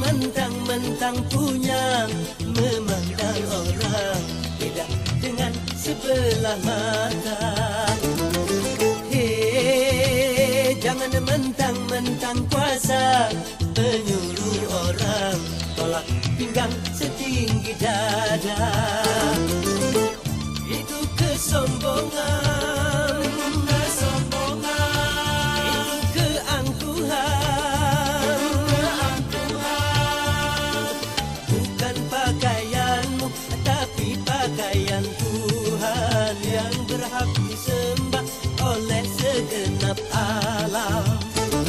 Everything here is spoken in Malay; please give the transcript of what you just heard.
mentang-mentang punya memandang orang beda dengan sebelah mata. Jangan mentang-mentang kuasa Menyuruh orang Tolak pinggang setinggi dada. Itu kesombongan. pakaian Tuhan yang berhak